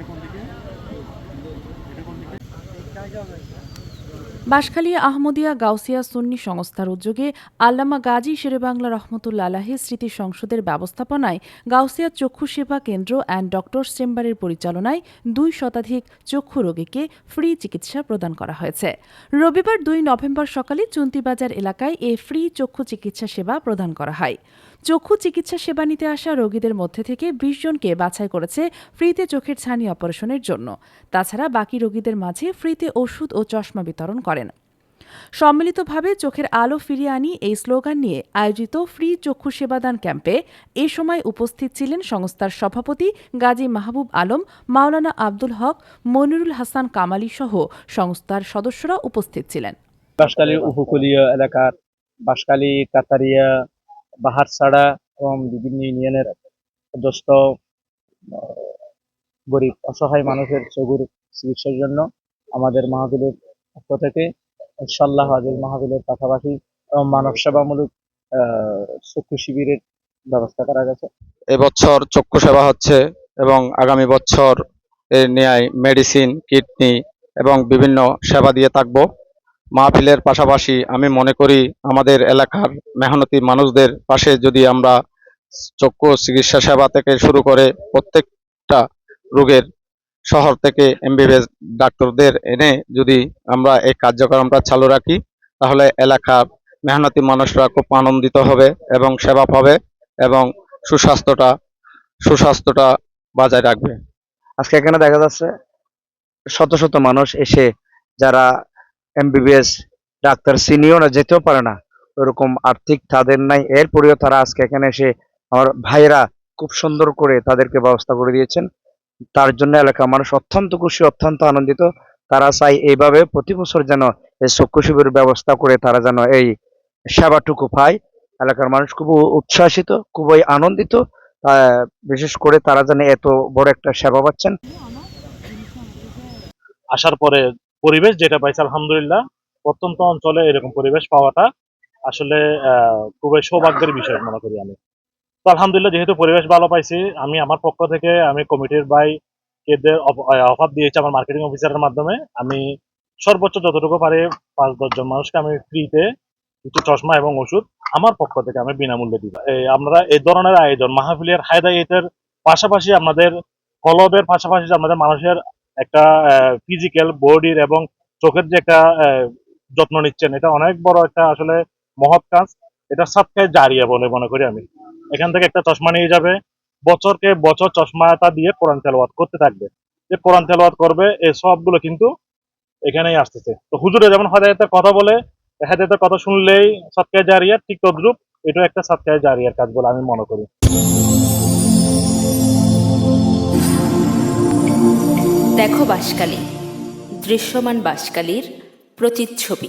এটা কোন দিকে? এটা কোন দিকে? বাঁশখালী আহমদিয়া গাউসিয়া সুন্নি সংস্থার উদ্যোগে আল্লামা গাজী শেরেবাংলা রহমতুল্লা আলাহি স্মৃতি সংসদের ব্যবস্থাপনায় গাউসিয়া চক্ষু সেবা কেন্দ্র অ্যান্ড ডক্টরস চেম্বারের পরিচালনায় দুই শতাধিক চক্ষু রোগীকে ফ্রি চিকিৎসা প্রদান করা হয়েছে। রবিবার দুই নভেম্বর সকালে চুন্তিবাজার এলাকায় এ ফ্রি চক্ষু চিকিৎসা সেবা প্রদান করা হয়। চক্ষু চিকিৎসা সেবা নিতে আসা রোগীদের মধ্যে থেকে বিশ জনকে বাছাই করেছে ফ্রিতে চোখের ছানি অপারেশনের জন্য। তাছাড়া বাকি রোগীদের মাঝে ফ্রিতে ওষুধ ও চশমা বিতরণ করেন। সম্মিলিতভাবে চোখের আলো ফিরিয়ে আনি এই স্লোগান নিয়ে আয়োজিত ফ্রি চক্ষু সেবাদান ক্যাম্পে এ সময় উপস্থিত ছিলেন সংস্থার সভাপতি গাজী মাহবুব আলম, মাওলানা আব্দুল হক, মনিরুল হাসান কামালি সহ সংস্থার সদস্যরা উপস্থিত ছিলেন। উপকূলীয় এলাকার বাঁশখালী কাতারিয়া, বাহারছাড়া এবং বিভিন্ন ইউনিয়নের দোস্ত গরিব, অসহায় মানুষের চগুর চিকিৎসার জন্য আমাদের মাহফিলের পক্ষ থেকে ইনশাল্লাহ আজের মাহফিলের পাশাপাশি মানব সেবামূলক চক্ষু শিবিরের ব্যবস্থা করা গেছে। এবছর চক্ষু সেবা হচ্ছে এবং আগামী বছর এর ন্যায় মেডিসিন, কিডনি এবং বিভিন্ন সেবা দিয়ে থাকব। মাহফিলের পাশাপাশি আমি মনে করি আমাদের এলাকার মেহনতি মানুষদের পাশে যদি আমরা চক্ষু চিকিৎসা সেবা থেকে শুরু করে প্রত্যেকটা রোগের শহর থেকে এমবিবিএস ডাক্তারদের এনে যদি আমরা এই কার্যক্রমটা চালু রাখি, তাহলে এলাকার মেহনতি মানুষরা খুব আনন্দিত হবে এবং সেবা পাবে এবং সুস্বাস্থ্যটা সুস্বাস্থ্যটা বজায় রাখবে। আজকে এখানে দেখা যাচ্ছে শত শত মানুষ এসে যারা এমবিবিএস ডাক্তার সিনিয়র যেতেও পারে না, ওরকম আর্থিক তাদের নাই। এরপরেও তারা আজকে এখানে এসে আমার ভাইরা খুব সুন্দর করে তাদেরকে ব্যবস্থা করে দিয়েছেন। তার জন্য এলাকার মানুষ অত্যন্ত খুশি, অত্যন্ত আনন্দিত। তারা চাই এইভাবে প্রতি বছর যেন এই চক্ষু শিবিরের ব্যবস্থা করে তারা যেন এই সেবাটুকু পায়। এলাকার মানুষ খুব উচ্ছ্বাসিত, খুবই আনন্দিত। বিশেষ করে তারা যেন এত বড় একটা সেবা পাচ্ছেন। আসার পরে পরিবেশ যেটা পাইছে, আলহামদুলিল্লাহ, প্রত্যন্ত অঞ্চলে এরকম পরিবেশ পাওয়াটা আসলে খুবই সৌভাগ্যের বিষয় মনে করি আমি। তো আলহামদুলিল্লাহ যেহেতু পরিবেশ ভালো পাইছি, আমি আমার পক্ষ থেকে আমি কমিটির বাই কেদের অফার দিয়েছি আমার মার্কেটিং অফিসারের মাধ্যমে। আমি সর্বোচ্চ যতটুকু পারে পাঁচ দশজন মানুষকে আমি ফ্রিতে কিছু চশমা এবং ওষুধ আমার পক্ষ থেকে আমি বিনামূল্যে দিব। আমরা এই ধরনের আয়োজন, মাহফিলের হায়দায়েতের পাশাপাশি আমাদের কলবের পাশাপাশি আমাদের মানুষের একটা ফিজিক্যাল বডির এবং চোখের যে একটা যত্ন নিচ্ছেন, এটা অনেক বড় একটা আসলে মহৎ কাজ। এটা সাতকায় জারিয়া বলে মনে করি আমি। এখান থেকে একটা চশমা নিয়ে যাবে। বছরকে বছর চশমাটা দিয়ে কোরআন তেলাওয়াত করতে থাকবে। যে কোরআন তেলাওয়াত করবে এই সবগুলো কিন্তু এখানেই আসতেছে। তো হুজুরে যেমন হেদায়তের কথা বলে, হেদায়তের কথা শুনলেই সাতকায় জারিয়া, ঠিক তদ্রুপ এটা একটা সাতকায় জারিয়ার কাজ বলে আমি মনে করি। দেখো বাঁশকালী দৃশ্যমান বাঁশকালীর প্রতিচ্ছবি।